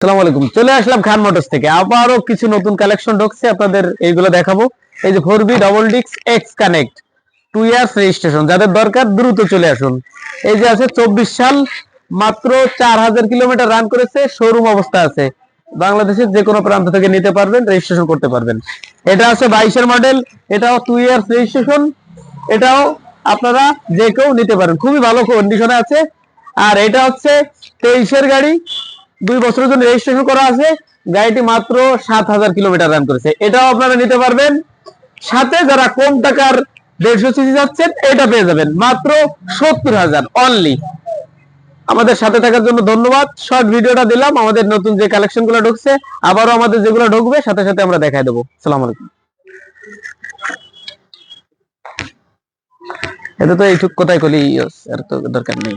আসসালামু আলাইকুম। চলে আসলাম খান মোটরস থেকে। আবারও কিছু নতুন কালেকশন ঢুকছে, আপনাদের এইগুলো দেখাবো। এই যে four B double DX X connect two years registration যাদের দরকার, দ্রুত চলে আসুন। এই যে আছে চব্বিশ সাল, মাত্র চার হাজার কিলোমিটার রান করেছে শোরুম অবস্থা আছে। বাংলাদেশের যে কোনো প্রান্ত থেকে নিতে পারবেন রেজিস্ট্রেশন করতে পারবেন। এটা আছে বাইশের মডেল এটাও টু ইয়ার্স রেজিস্ট্রেশন এটাও আপনারা যে কেউ নিতে পারেন। খুবই ভালো কন্ডিশনে আছে। আর এটা হচ্ছে তেইশের গাড়ি দুই বছরের জন্য রেজিস্ট্রেশন করা আছে। গাড়িটি মাত্র সাত হাজার কিলোমিটার রান করেছে। এটাও আপনারা নিতে পারবেন। সাথে যারা কম টাকার দেড়শো সিসি যাচ্ছেন, এটা পেয়ে যাবেন। মাত্র সত্তর হাজার অনলি আমাদের সাথে থাকার জন্য ধন্যবাদ। শর্ট ভিডিওটা দিলাম। আমাদের নতুন যে কালেকশনগুলো ঢুকছে, আবারও আমাদের যেগুলো ঢুকবে, সাথে সাথে আমরা দেখাই দেবো। সালাম আলাইকুম। এটা তো এইটুক কোথায় কলি আর তো দরকার নেই।